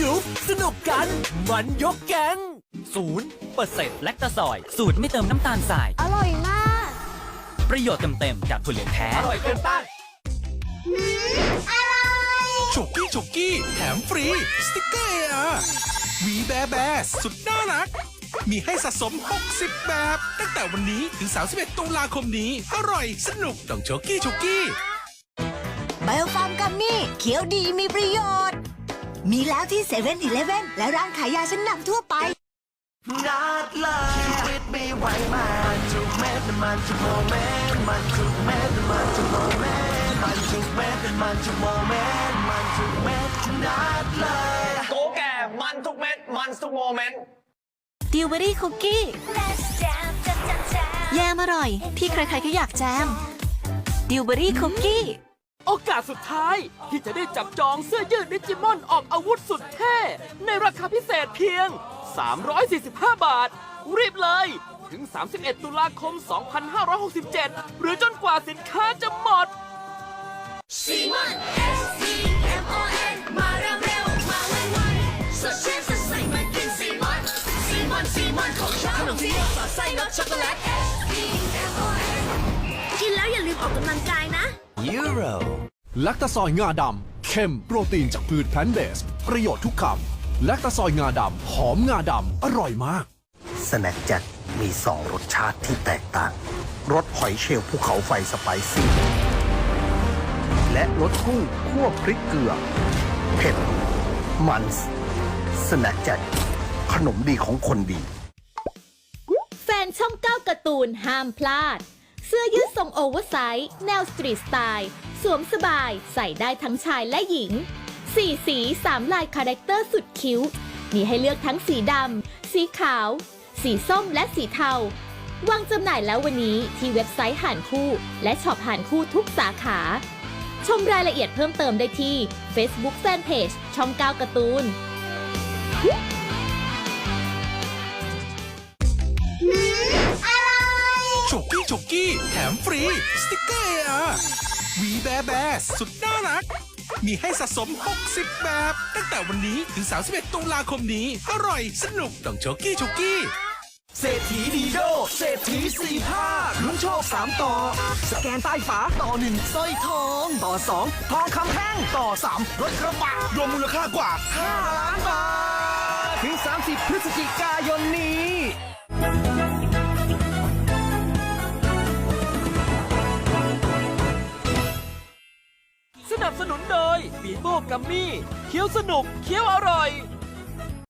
จุ๊บสนุกกัน มันยกแก๊งศูนย์เปอร์เซ็นต์แลคตาซอย สูตรไม่เติมน้ำตาลทราย อร่อยมาก ประโยชน์เต็มๆจากถั่วเหลืองแท้ อร่อยเกินต้านฉุกกี้ฉุกกี้แถมฟรี สติกเกอร์เออาวีแบร์แบร์สุดน่ารัก มีให้สะสม 60 แบบ ตั้งแต่วันนี้ถึง 31 ตุลาคมนี้ อร่อยสนุกต้องฉุกกี้ฉุกกี้ไบโอฟาร์มกัมมี่เขียวดีมีประโยชน์ มีแล้วที่เซเว่นอีเลฟเว่นและร้านขายยาชั้นนำทั่วไป นัดเลยชีวิตไม่ไหวมันทุกเม็ดมันทุกโมเมนต์มันทุกเม็ดมันทุกโมเมนต์มันทุกเม็ดมันทุกโมเมนต์มันทุกเม็ดนัดเลยโกแก่มันทุกเม็ดมันทุกโมเมนต์ดิวเบอรี่คุกกี้แยมอร่อย ที่ใครๆก็อยากแจมดิวเบอรี่คุกกี้ โอกาสสุดท้ายที่จะได้จับจองเสื้อยืดดิจิมอนออกอาวุธสุดเท่ ในราคาพิเศษเพียง 345 บาท รีบเลย ถึง 31 ตุลาคม 2567 หรือจนกว่าสินค้าจะหมด ซีมอน S C M O N มาเร็วเร็วมาไวไวสดชื่นสดใสมากินซีมอนซีมอนซีมอนของฉันขนมซีมอนสอดไส้รสช็อกโกแลต S C M O N กินแล้วอย่าลืมออกกำลังกายนะ ลักตาซอยงาดำเข้มโปรตีนจากพืชแพลนต์เบส ประโยชน์ทุกคำลักตาซอยงาดำหอมงาดำอร่อยมาก สแน็คแจ็คมีสองรสชาติที่แตกต่าง รสหอยเชลล์ภูเขาไฟสไปซี่ และรสกุ้งคั่วพริกเกลือ เผ็ด มันสแน็คแจ็คขนมดีของคนดี แฟนช่องเก้าการ์ตูนห้ามพลาดเสื้อยืด ทรงโอเวอร์ไซส์แนวสตรีทสไตล์สวมสบายใส่ได้ทั้งชายและหญิง สี่สีสามลายคาแรคเตอร์สุดคิ้ว มีให้เลือกทั้งสีดำ สีขาว สีส้มและสีเทาวางจำหน่ายแล้ววันนี้ที่เว็บไซต์หานคู่ และช็อปหานคู่ทุกสาขา ชมรายละเอียดเพิ่มเติมได้ที่ Facebook Fanpage ช่องเก้าการ์ตูน กกี้ฉุกแถมฟรี สติกเกอร์เออาวีแบแบสุดน่ารัก มีให้สะสม 60 แบบ ตั้งแต่วันนี้ถึง 31 ตุลาคมนี้ อร่อยสนุกต้องฉุกกี้ฉุกกี้เศรษฐีดีโดเศรษฐีสี่ภาคลุ้นโชคสามต่อ สแกนใต้ฝาต่อหนึ่งสร้อยทอง ต่อสองทองคำแท่งต่อสามรถกระบะรวมมูลค่ากว่า 5 ล้านบาท ถึง 30 พฤศจิกายนนี้ นับสนุนโดยบีโบกัมมี่เคี้ยวสนุกเคี้ยวอร่อย